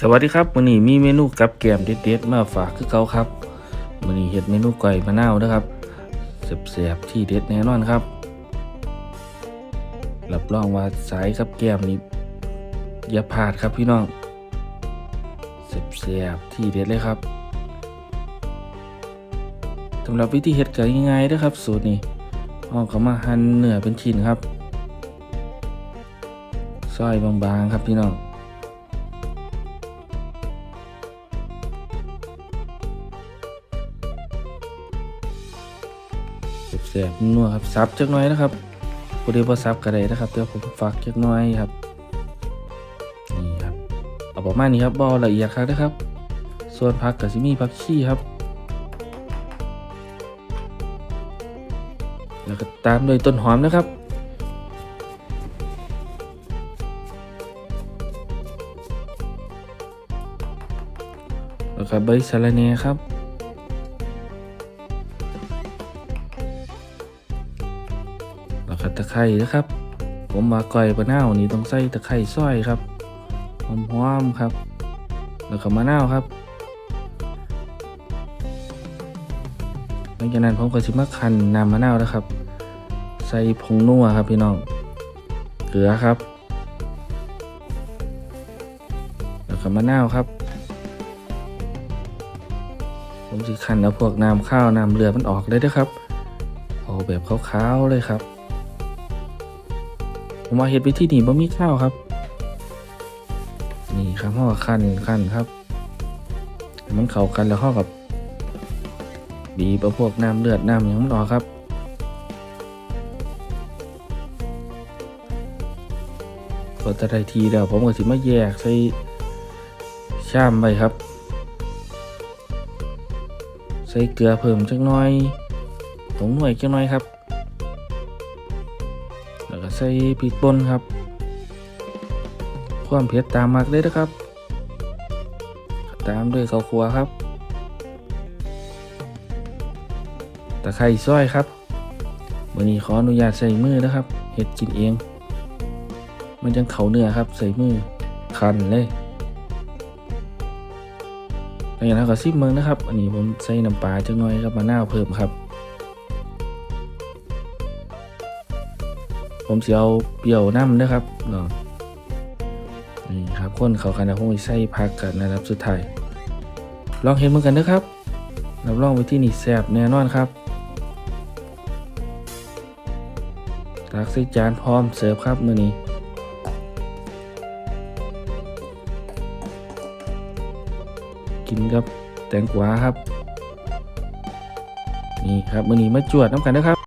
สวัสดีครับมื้อนี้มีเมนูกับแกมเด็ดๆมาฝากคือเก่าครับมื้อนี้เฮ็ดเมนูก้อยมะนาวนะครับแซ่บๆที่เด็ดแน่นอนครับรับรองว่าสายกับแกมนี่อย่าพลาดครับพี่น้องแซ่บๆที่เด็ดเลยครับสำหรับวิธีเฮ็ดก็ง่ายๆเด้อครับ สูตรนี้เอาเข้ามาหั่นเนื้อเป็นชิ้นครับซอยบางๆครับพี่น้อง แสบนัวครับซับจักหน่อยนะครับบ่ได้บ่ซับก็ได้นะครับแต่ผมฝากจักหน่อยครับนี่ครับเอาประมาณนี้ครับบ่ละเอียดครับนะครับ ส่วนผักก็สิมีผักชีครับ แล้วก็ตามด้วยต้นหอมนะครับแล้วก็ใบสะระแหน่ครับ แล้วก็ตะไคร้นะครับ ผมมาก่อยมะนาวนี่ต้องใส่ตะไคร้ซอยครับหอมๆครับ แล้วก็มะนาวครับหลังจากนั้นผมก็สิมาคั้นน้ำมะนาวนะครับ ใส่ผงนัวครับพี่น้อง เกลือครับ แล้วก็มะนาวครับ ผมสิคั้นเอาพวกน้ำข้าวน้ำเลือดมันออกเลยนะครับ เอาแบบขาวๆเลยครับ ผมมาเห็ดไปที่นี่บ่มีข้าวครับ นี่ครับห่อขั้นขั้นครับ มันเข้ากันแล้วห่อกับ บีบเอาพวกน้ำเลือดน้ำอย่างมันออกครับก็จะได้ทีแล้วผมก็สิมาแยกใส่ชามไปครับ ใส่เกลือเพิ่มจักน่อยผงหน่วยจักน่อยครับ แล้วก็ใส่พริกป่นครับ ความเผ็ดตามมากเลยนะครับ ตามด้วยข้าวคั่วครับตะไคร้ซอยครับวันนี้ขออนุญาตใส่มือนะครับเห็ดกินเอง มันยังเข่าเนื้อครับ ใส่มือคันเลยหลังจากนั้นก็ซิมเมืองนะครับ อันนี้ผมใส่น้ำปลาจังหน่อยครับมะนาวเพิ่มครับ ผมสิเอาเปรี้ยวน้ำนะครับเนาะนี่ครับคนเขากันนะผมสิใส่ผักกันนะครับสุดท้ายลองเห็นเหมือนกันนะครับรับรองไว้ที่นี่แซ่บแน่นอนครับตักใส่จานพร้อมเสิร์ฟครับมื้อนี้กินกับแตงกวาครับ นี่ครับมื้อนี้มาจวดน้ำกันนะครับ